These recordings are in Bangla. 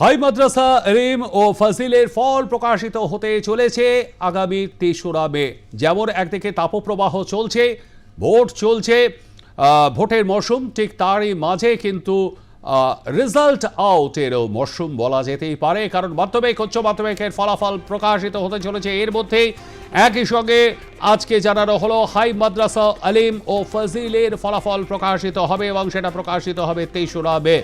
হাই মাদ্রাসা, রিম ও ফাজিলের ফল প্রকাশিত হতে চলেছে আগামী তেসরা মে। যেমন একদিকে তাপপ্রবাহ চলছে, ভোট চলছে ভোটের মরশুম ঠিক তারই মাঝে কিন্তু রেজাল্ট আউটেরও মরশুম বলা যেতেই পারে। কারণ মাধ্যমিক, উচ্চ মাধ্যমিকের ফলাফল প্রকাশিত হতে চলেছে। এর মধ্যেই একই সঙ্গে আজকে জানানো হলো, হাই মাদ্রাসা, আলিম ও ফাজিলের ফলাফল প্রকাশিত হবে এবং সেটা প্রকাশিত হবে তেসরা মে।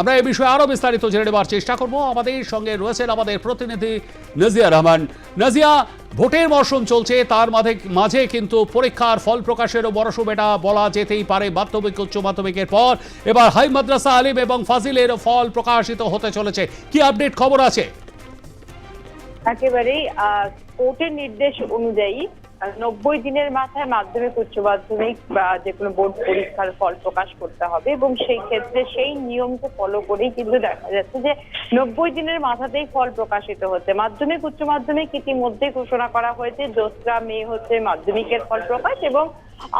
আমরা এই বিষয়ে আরও বিস্তারিত জেনে নেওয়ার চেষ্টা করব। আমাদের সঙ্গে রয়েছেন আমাদের প্রতিনিধি নাজিয়া রহমান। নাজিয়া, ভোটের মরশুম চলছে, তার মাঝে মাঝে কিন্তু পরীক্ষার ফল প্রকাশেরও মরশুম এটা বলা যেতেই পারে মাধ্যমিক, উচ্চ মাধ্যমিকের পর। এবার হাই মাদ্রাসা আলিম এবং ফাজিলের ফল প্রকাশিত হতে চলেছে। কি আপডেট খবর আছে? একেবারেই কোর্টের নির্দেশ অনুযায়ী নব্বই দিনের মাথায় মাধ্যমিক উচ্চ মাধ্যমিক বা যে কোনো বোর্ড পরীক্ষার ফল প্রকাশ করতে হবে এবং সেই ক্ষেত্রে সেই নিয়মকে ফলো করেই কিন্তু দেখা যাচ্ছে যে নব্বই দিনের মাথাতেই ফল প্রকাশিত হচ্ছে। মাধ্যমিক, উচ্চ মাধ্যমিক ইতিমধ্যে ঘোষণা করা হয়েছে দোসরা মে হচ্ছে মাধ্যমিকের ফল প্রকাশ এবং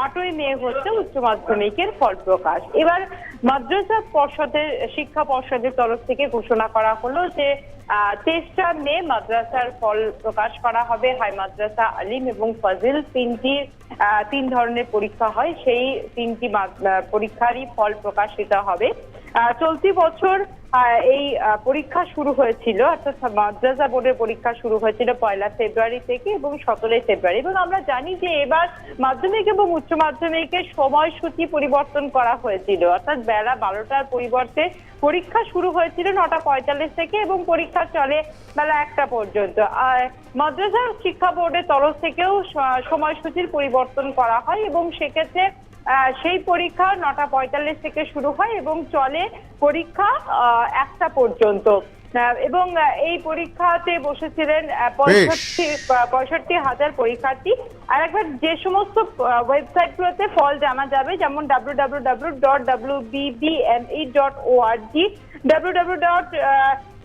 আটই মে হচ্ছে উচ্চ মাধ্যমিকের ফল প্রকাশ। এবার মাদ্রাসা পর্ষদের, শিক্ষা পর্ষদের তরফ থেকে ঘোষণা করা হলো যে তেসরা মে মাদ্রাসার ফল প্রকাশ করা হবে। হাই মাদ্রাসা আলিম এবং ফাজিল তিনটি তিন ধরনের পরীক্ষা হয়। সেই তিনটি পরীক্ষারই ফল প্রকাশিত হবে। চলতি বছর এই পরীক্ষা শুরু হয়েছিল, অর্থাৎ মাদ্রাসা বোর্ডের পরীক্ষা শুরু হয়েছিল পয়লা ফেব্রুয়ারি থেকে এবং সতেরোই ফেব্রুয়ারি এবং আমরা জানি যে এবার মাধ্যমিক এবং উচ্চ মাধ্যমিকের সময়সূচি পরিবর্তন করা হয়েছিল। অর্থাৎ বেলা বারোটার পরিবর্তে পরীক্ষা শুরু হয়েছিল নটা পঁয়তাল্লিশ থেকে এবং পরীক্ষা চলে বেলা একটা পর্যন্ত। আর মাদ্রাসা শিক্ষা বোর্ডের তরফ থেকেও সময়সূচির পরিবর্তন করা হয় এবং সেক্ষেত্রে সেই পরীক্ষা নটা পঁয়তাল্লিশ থেকে শুরু হয় এবং চলে পরীক্ষা একটা পর্যন্ত। এবং এই পরীক্ষাতে বসেছিলেন পঁয়ষট্টি পঁয়ষট্টি হাজার পরীক্ষার্থী। আর একবার যে সমস্ত ওয়েবসাইট গুলোতে ফল জানা যাবে যেমন W W W dot W BBME dot ORG W W dot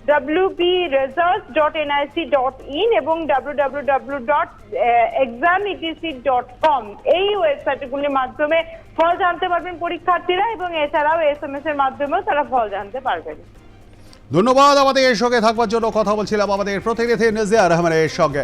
wbresults.nic.in এবং www.exametc.com এই ওয়েবসাইটগুলির মাধ্যমে ফল জানতে পারবেন পরীক্ষার্থীরা এবং এছাড়াও এসএমএস এর মাধ্যমেও তারা ফল জানতে পারবেন। ধন্যবাদ আমাদের সঙ্গে থাকবার জন্য। কথা বলছিলাম আমাদের প্রতিনিধি নজিয়া রহমানের সঙ্গে।